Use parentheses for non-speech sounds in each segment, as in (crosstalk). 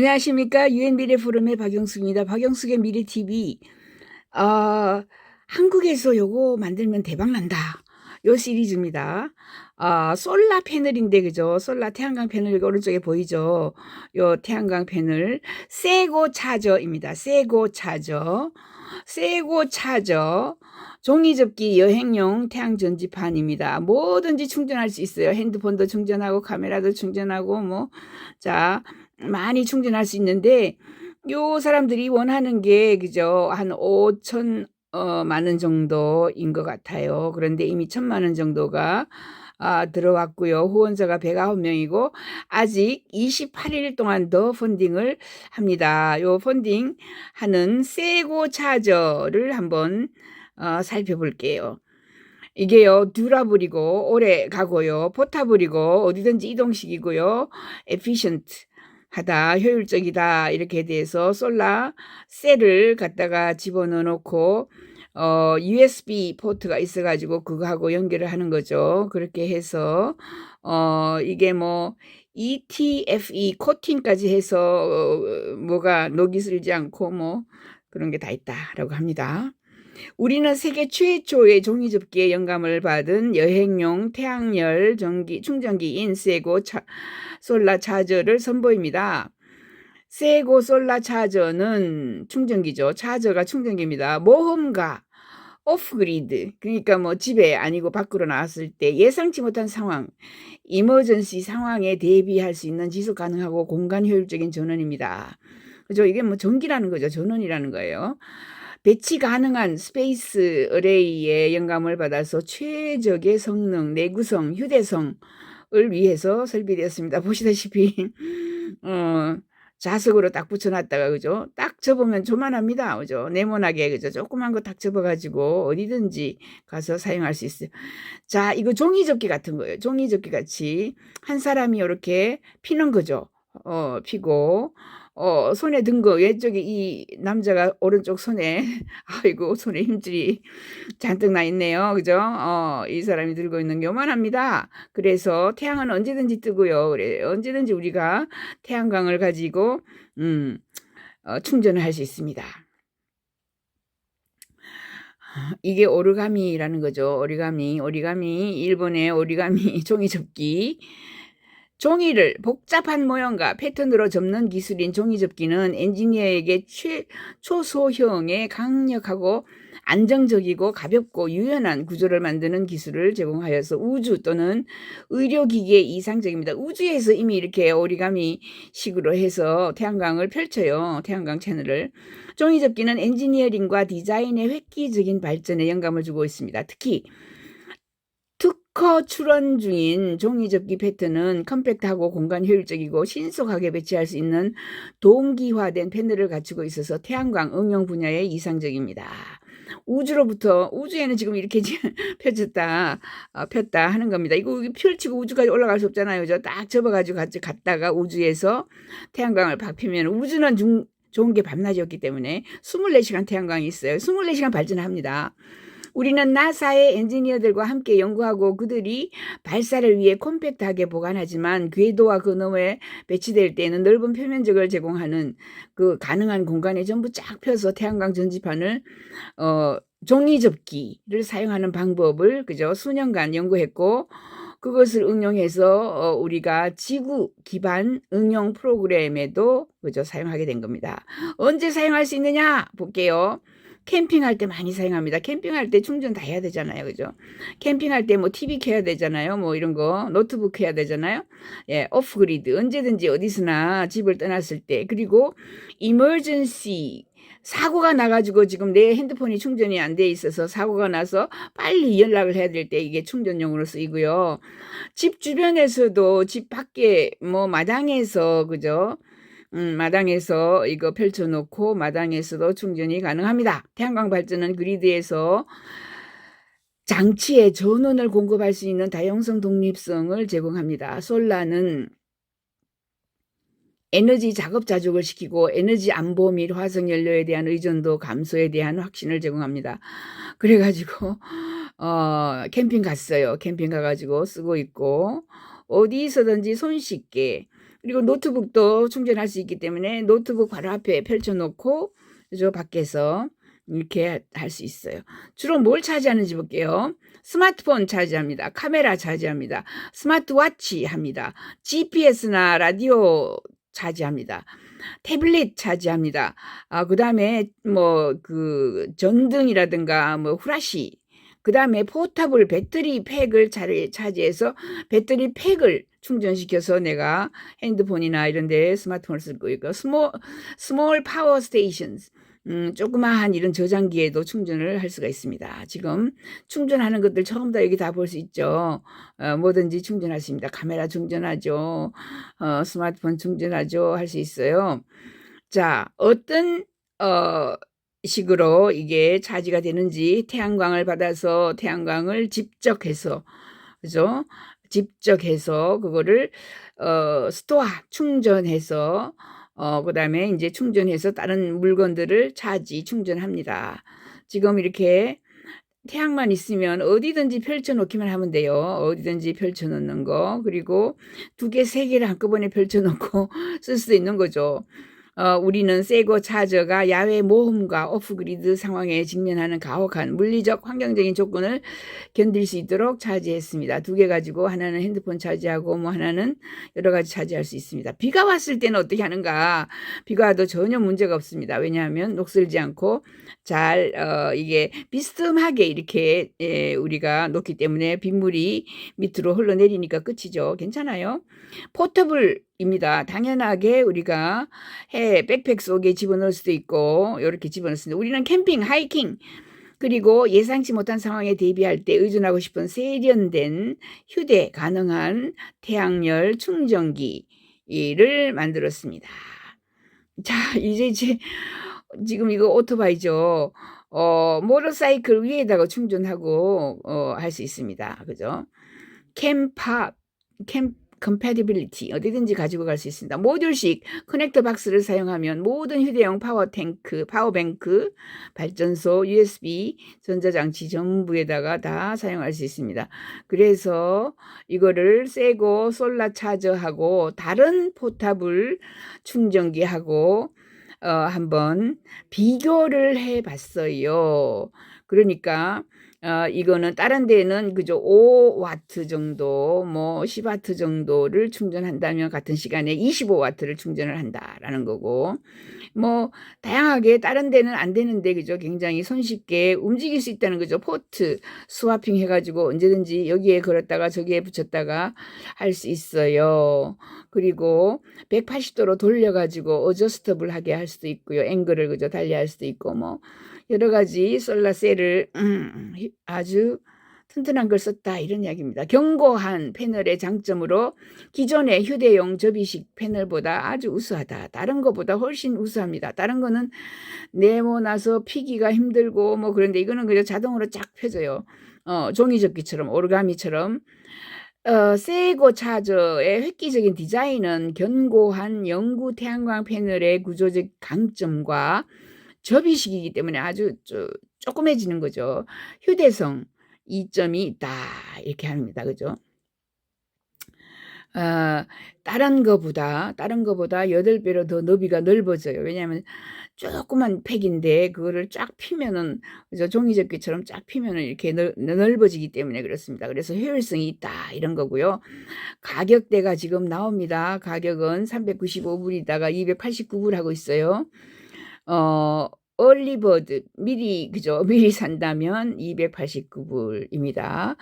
안녕하십니까. 유엔 미래 포럼의 박영숙입니다. 박영숙의 미래 TV. 아, 한국에서 요거 만들면 대박 난다. 요 시리즈입니다. 아, 솔라 패널인데 그죠? 솔라 태양광 패널 여기 오른쪽에 보이죠? 요 태양광 패널 세고 차저입니다. 세고 차저. 세고 차저. 종이접기 여행용 태양 전지판입니다. 뭐든지 충전할 수 있어요. 핸드폰도 충전하고 카메라도 충전하고 뭐 자, 많이 충전할 수 있는데 요 사람들이 원하는 게 그죠? 한 5천 어, 만원 정도인 것 같아요. 그런데 이미 천만 원 정도가 아, 들어왔고요. 후원자가 109명이고 아직 28일 동안 더 펀딩을 합니다. 요 펀딩 하는 세고 차저를 한번 어, 살펴볼게요. 이게요, 듀라블이고, 오래 가고요, 포타블이고, 어디든지 이동식이고요, 에피션트 하다, 효율적이다, 이렇게 돼서 솔라 셀을 갖다가 집어넣어 놓고, 어, USB 포트가 있어가지고 그거하고 연결을 하는 거죠. 그렇게 해서, 어, 이게 뭐, ETFE 코팅까지 해서, 어, 뭐가 녹이 슬지 않고 뭐, 그런 게 다 있다라고 합니다. 우리는 세계 최초의 종이접기에 영감을 받은 여행용 태양열 전기 충전기인 세고 차, 솔라 차저를 선보입니다. 세고 솔라 차저는 충전기죠. 차저가 충전기입니다. 모험가 오프그리드 그러니까 뭐 집에 아니고 밖으로 나왔을 때 예상치 못한 상황 이머전시 상황에 대비할 수 있는 지속 가능하고 공간 효율적인 전원입니다. 그죠? 이게 뭐 전기라는 거죠. 전원이라는 거예요. 배치 가능한 스페이스 어레이에 영감을 받아서 최적의 성능, 내구성, 휴대성을 위해서 설비되었습니다. 보시다시피 (laughs) 어, 자석으로 딱 붙여놨다가 그죠? 딱 접으면 조만합니다. 그죠? 네모나게 그죠? 조그만 거 딱 접어가지고 어디든지 가서 사용할 수 있어요. 자, 이거 종이접기 같은 거예요. 종이접기 같이 한 사람이 이렇게 피는 거죠. 어, 피고 어, 손에 든 거, 왼쪽에 이 남자가 오른쪽 손에, (laughs) 아이고, 손에 힘줄이 잔뜩 나 있네요. 그죠? 어, 이 사람이 들고 있는 게 요만합니다. 그래서 태양은 언제든지 뜨고요. 그래, 언제든지 우리가 태양광을 가지고, 음, 어, 충전을 할 수 있습니다. 이게 오르가미라는 거죠. 오리가미, 오리가미, 일본의 오리가미 종이접기. 종이를 복잡한 모형과 패턴으로 접는 기술인 종이접기는 엔지니어에게 최, 초소형의 강력하고 안정적이고 가볍고 유연한 구조를 만드는 기술을 제공하여서 우주 또는 의료기기에 이상적입니다. 우주에서 이미 이렇게 오리가미 식으로 해서 태양광을 펼쳐요. 태양광 채널을. 종이접기는 엔지니어링과 디자인의 획기적인 발전에 영감을 주고 있습니다. 특히 특허 출원 중인 종이접기 패턴은 컴팩트하고 공간 효율적이고 신속하게 배치할 수 있는 동기화된 패널을 갖추고 있어서 태양광 응용 분야에 이상적입니다. 우주로부터 우주에는 지금 이렇게 (laughs) 펼쳤다 어, 폈다 하는 겁니다. 이거 펼치고 우주까지 올라갈 수 없잖아요. 그죠? 딱 접어가지고 갔다가 우주에서 태양광을 박피면 우주는 중, 좋은 게 밤낮이었기 때문에 24시간 태양광이 있어요. 24시간 발전합니다. 우리는 나사의 엔지니어들과 함께 연구하고 그들이 발사를 위해 콤팩트하게 보관하지만 궤도와 그 너머에 배치될 때는 넓은 표면적을 제공하는 그 가능한 공간에 전부 쫙 펴서 태양광 전지판을 어 종이 접기를 사용하는 방법을 그죠 수년간 연구했고 그것을 응용해서 어, 우리가 지구 기반 응용 프로그램에도 그죠 사용하게 된 겁니다. 언제 사용할 수 있느냐 볼게요. 캠핑할 때 많이 사용합니다. 캠핑할 때 충전 다 해야 되잖아요. 그죠? 캠핑할 때 뭐 TV 켜야 되잖아요. 뭐 이런 거, 노트북 해야 되잖아요. 예, 오프그리드. 언제든지 어디서나 집을 떠났을 때. 그리고 이머전시 사고가 나가지고 지금 내 핸드폰이 충전이 안 돼 있어서 사고가 나서 빨리 연락을 해야 될 때 이게 충전용으로 쓰이고요. 집 주변에서도 집 밖에 뭐 마당에서 그죠? 음, 마당에서 이거 펼쳐놓고 마당에서도 충전이 가능합니다. 태양광 발전은 그리드에서 장치에 전원을 공급할 수 있는 다용성 독립성을 제공합니다. 솔라는 에너지 작업 자족을 시키고 에너지 안보 및 화석 연료에 대한 의존도 감소에 대한 확신을 제공합니다. 그래가지고 어 캠핑 갔어요. 캠핑 가가지고 쓰고 있고 어디서든지 손쉽게 그리고 노트북도 충전할 수 있기 때문에 노트북 바로 앞에 펼쳐놓고 저 밖에서 이렇게 할 수 있어요. 주로 뭘 차지하는지 볼게요. 스마트폰 차지합니다. 카메라 차지합니다. 스마트워치 합니다. GPS나 라디오 차지합니다. 태블릿 차지합니다. 아, 그 다음에 뭐 그 전등이라든가 뭐 후라시 그 다음에 포터블 배터리 팩을 차- 차지해서 배터리 팩을 충전시켜서 내가 핸드폰이나 이런 데 스마트폰을 쓸 거고 스몰 스몰 파워 스테이션스 음, 조그마한 이런 저장기에도 충전을 할 수가 있습니다. 지금 충전하는 것들 처음 다 여기 다 볼 수 있죠. 어, 뭐든지 충전할 수 있습니다. 카메라 충전하죠. 어, 스마트폰 충전하죠. 할 수 있어요. 자, 어떤 어, 식으로 이게 차지가 되는지 태양광을 받아서 태양광을 직접 해서 그죠? 직접 해서 그거를 어, 스토아 충전해서 어, 그다음에 이제 충전해서 다른 물건들을 차지 충전합니다. 지금 이렇게 태양만 있으면 어디든지 펼쳐 놓기만 하면 돼요. 어디든지 펼쳐 놓는 거. 그리고 두 개, 세 개를 한꺼번에 펼쳐 놓고 (laughs) 쓸 수도 있는 거죠. 어, 우리는 세고 차저가 야외 모험과 오프그리드 상황에 직면하는 가혹한 물리적 환경적인 조건을 견딜 수 있도록 차지했습니다. 두 개 가지고 하나는 핸드폰 차지하고 뭐 하나는 여러 가지 차지할 수 있습니다. 비가 왔을 때는 어떻게 하는가? 비가 와도 전혀 문제가 없습니다. 왜냐하면 녹슬지 않고 잘 어, 이게 비스듬하게 이렇게 예, 우리가 놓기 때문에 빗물이 밑으로 흘러내리니까 끝이죠. 괜찮아요. 포터블 입니다. 당연하게 우리가 해 백팩 속에 집어넣을 수도 있고 이렇게 집어넣습니다. 우리는 캠핑, 하이킹 그리고 예상치 못한 상황에 대비할 때 의존하고 싶은 세련된 휴대 가능한 태양열 충전기를 만들었습니다. 자, 이제 이제 지금 이거 오토바이죠. 어, 모터사이클 위에다가 충전하고 어, 할 수 있습니다. 그죠? 캠파 캠 compatibility 어디든지 가지고 갈 수 있습니다. 모듈식 커넥터 박스를 사용하면 모든 휴대용 파워 탱크, 파워뱅크, 발전소, USB, 전자장치 전부에다가 다 사용할 수 있습니다. 그래서 이거를 세고 솔라 차저하고 다른 포탑을 충전기하고 어, 한번 비교를 해 봤어요. 그러니까 어, 이거는 다른 데는 그저 5와트 정도, 뭐 10와트 정도를 충전한다면 같은 시간에 25와트를 충전을 한다라는 거고, 뭐 다양하게 다른 데는 안 되는데 그죠? 굉장히 손쉽게 움직일 수 있다는 거죠. 포트 스와핑 해가지고 언제든지 여기에 걸었다가 저기에 붙였다가 할 수 있어요. 그리고 180도로 돌려가지고 어저스터블 하게 할 수도 있고요. 앵글을 그저 달리 할 수도 있고 뭐. 여러 가지 솔라셀을 음, 아주 튼튼한 걸 썼다 이런 이야기입니다. 견고한 패널의 장점으로 기존의 휴대용 접이식 패널보다 아주 우수하다. 다른 것보다 훨씬 우수합니다. 다른 거는 네모나서 피기가 힘들고 뭐 그런데 이거는 그냥 자동으로 쫙 펴져요. 어, 종이접기처럼 오르가미처럼 어, 세고 차저의 획기적인 디자인은 견고한 영구 태양광 패널의 구조적 강점과 접이식이기 때문에 아주 쪼, 조그매지는 거죠. 휴대성 이점이 있다 이렇게 합니다. 그죠? 어, 다른 거보다 다른 거보다 8배로 더 너비가 넓어져요. 왜냐하면 조그만 팩인데 그거를 쫙 피면은 그죠? 종이 접기처럼 쫙 피면은 이렇게 넓, 넓어지기 때문에 그렇습니다. 그래서 효율성이 있다 이런 거고요. 가격대가 지금 나옵니다. 가격은 395불이다가 289불 하고 있어요. 어, 얼리버드 미리 그죠? (laughs) 미리 산다면 289불입니다.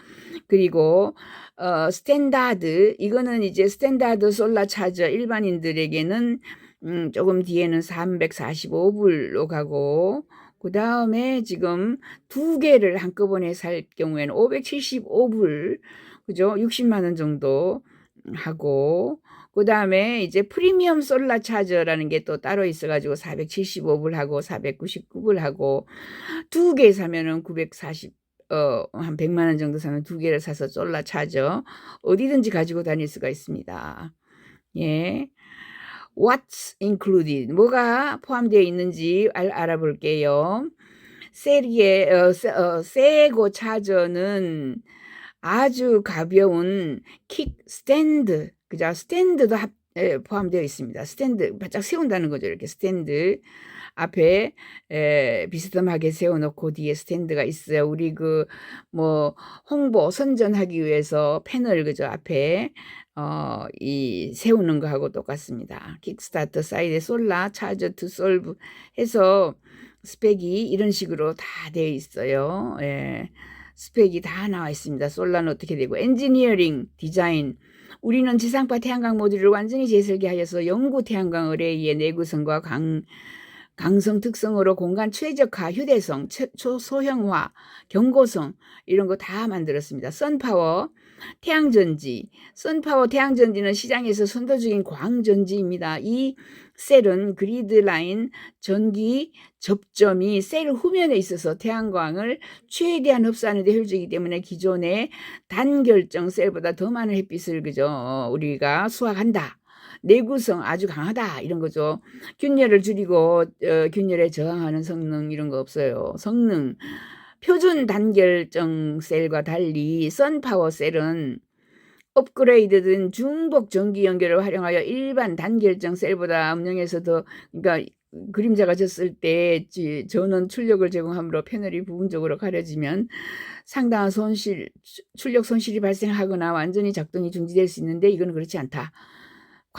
그리고 어, 스탠다드 이거는 이제 스탠다드 솔라 차저 일반인들에게는 음, 조금 뒤에는 345불로 가고 그 다음에 지금 두 개를 한꺼번에 살 경우에는 575불 그죠? 60만 원 정도 하고 그 다음에 이제 프리미엄 솔라 차저라는 게 또 따로 있어가지고 475불 하고 499불 하고 두 개 사면은 940, 어, 한 100만 원 정도 사면 두 개를 사서 솔라 차저 어디든지 가지고 다닐 수가 있습니다. 예. What's included? 뭐가 포함되어 있는지 알, 알아볼게요. 세리에, 어, 세, 어, 세고 차저는 아주 가벼운 킥 스탠드, 그죠? 스탠드도 합, 에 포함되어 있습니다. 스탠드 바짝 세운다는 거죠. 이렇게 스탠드 앞에 에, 비스듬하게 세워놓고 뒤에 스탠드가 있어요. 우리 그 뭐 홍보 선전하기 위해서 패널 그죠 앞에 어, 이 세우는 거하고 똑같습니다. 킥스타터 사이드 솔라 차저 투 솔브 해서 스펙이 이런 식으로 다 되어 있어요. 예. 스펙이 다 나와 있습니다. 솔라는 어떻게 되고 엔지니어링 디자인 우리는 지상파 태양광 모듈을 완전히 재설계하여서 영구 태양광 어레이의 내구성과 강 강성 특성으로 공간 최적화, 휴대성, 최- 초소형화, 경고성 이런 거 다 만들었습니다. 선파워, 태양전지, 선파워 태양전지는 시장에서 선도적인 광전지입니다. 이 셀은 그리드 라인 전기 접점이 셀 후면에 있어서 태양광을 최대한 흡수하는 데 효율적이기 때문에 기존의 단결정 셀보다 더 많은 햇빛을 그죠 어, 우리가 수확한다. 내구성 아주 강하다 이런 거죠. 균열을 줄이고 어, 균열에 저항하는 성능 이런 거 없어요. 성능 표준 단결정 셀과 달리 선파워 셀은 업그레이드된 중복 전기 연결을 활용하여 일반 단결정 셀보다 음영에서 더 그러니까 그림자가 졌을 때 지- 전원 출력을 제공함으로 패널이 부분적으로 가려지면 상당한 손실 추- 출력 손실이 발생하거나 완전히 작동이 중지될 수 있는데 이거는 그렇지 않다.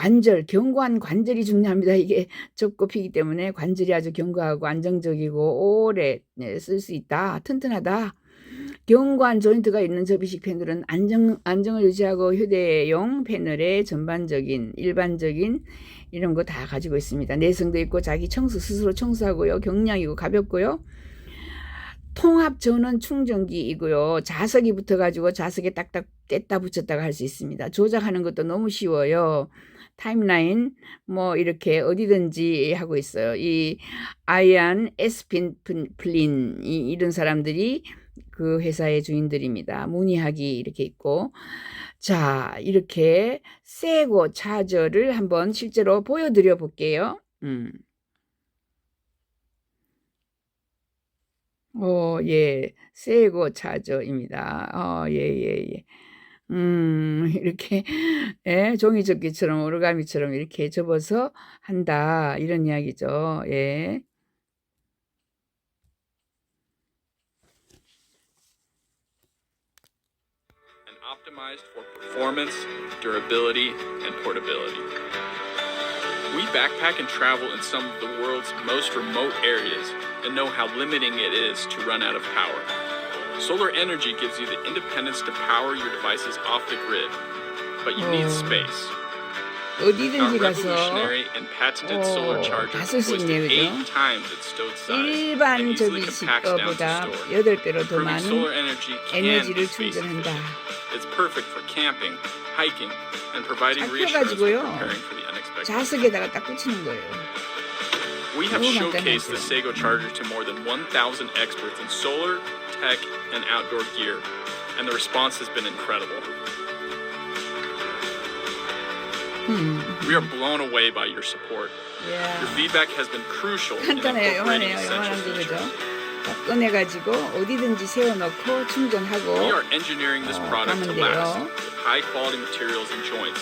관절, 견고한 관절이 중요합니다. 이게 접고피기 때문에 관절이 아주 견고하고 안정적이고 오래 네, 쓸수 있다. 튼튼하다. 견고한 조인트가 있는 접이식 패널은 안정, 안정을 유지하고 휴대용 패널의 전반적인, 일반적인 이런 거 다 가지고 있습니다. 내성도 있고 자기 청소 스스로 청소하고요. 경량이고 가볍고요. 통합 전원 충전기이고요. 자석이 붙어가지고 자석에 딱딱 뗐다 붙였다가 할 수 있습니다. 조작하는 것도 너무 쉬워요. 타임라인 뭐 이렇게 어디든지 하고 있어요. 이 아이안 에스핀 플린 이 이런 사람들이 그 회사의 주인들입니다. 문의하기 이렇게 있고 자 이렇게 세고 차저를 한번 실제로 보여드려 볼게요. 음. 어, 예, 세고 차저입니다. 어, 예, 예, 예. 음, 이렇게, 예, 종이접기처럼 오르가미처럼 이렇게 접어서 한다. 이런 이야기죠. 예. Solar energy gives you the independence to power your devices off the grid, but you need Oh. space. Our 어디든지 가서 revolutionary and patented Oh, solar charger 다 쓸 수 was 있네요, 그죠? eight times its stowed size 일반 and easily compacts down to 접이식보다 store. 여덟 배로 더 Proving solar 많은 energy can 에너지를 be space 충전한다. efficient. It's perfect for camping, hiking, and providing reassurance 잡혀가지고요. when preparing for the unexpected. 자석에다가 딱 붙이는 거예요. We have 너무 showcased the 간단하죠. Sego charger to more than 1,000 experts in solar, tech, and outdoor gear, and the response has been incredible. 음, We are blown away by your support. 예. Your feedback has been crucial in 간단해요. incorporating 요만해요. essential 요만한 거 그죠? features. 딱 꺼내가지고 어디든지 세워놓고 We 충전하고 are engineering this 어, product to 가면 last 돼요. with high quality materials and joints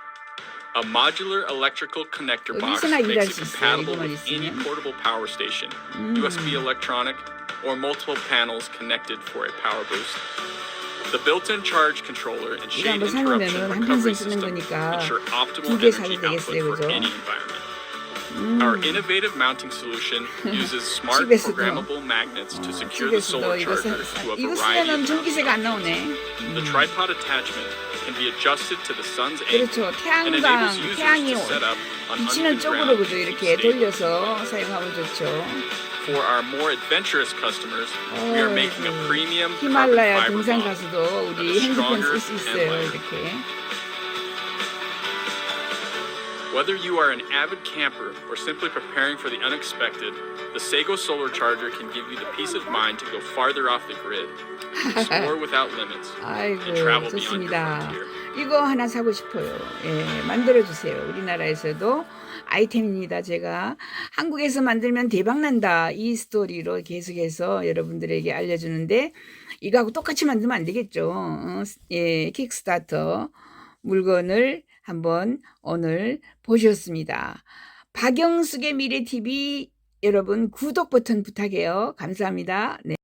A modular electrical connector box makes it compatible with any portable power station, USB electronic, or multiple panels connected for a power boost. The built-in charge controller and shade interruption recovery system ensure optimal energy output for any environment. 음, Our innovative mounting solution (laughs) uses smart 집에서도. programmable magnets to secure the 집에서도 solar 이거 사, charger 사, to a 이거 variety 쓰면은 of 전기세가 안 나오네. The tripod attachment can be adjusted to the sun's angle 그렇죠. and enables 태양광, users 태양이 to set up on 비치는 uneven 쪽으로 ground 그죠? to keep 이렇게 stable. 돌려서 사용하면 좋죠. For our more adventurous customers, we are making a premium carbon 히말라야 fiber 등산 bond. 가서도 우리 that is 핸드폰 stronger 쓸 수 and 있어요. lighter. 이렇게. Whether you are an avid camper or simply preparing for the unexpected, the Seiko Solar Charger can give you the peace of mind to go farther off the grid, explore without limits, and 아이고 travel beyond your 좋습니다. frontier. 이거 하나 사고 싶어요. 예, 만들어 주세요. 우리나라에서도 아이템입니다. 제가 한국에서 만들면 대박 난다. 이 스토리로 계속해서 여러분들에게 알려주는데 이거하고 똑같이 만들면 안 되겠죠. 어, 예, 킥스타터 물건을 한번 오늘 보셨습니다. 박영숙의 미래 TV 여러분 구독 버튼 부탁해요. 감사합니다. 네.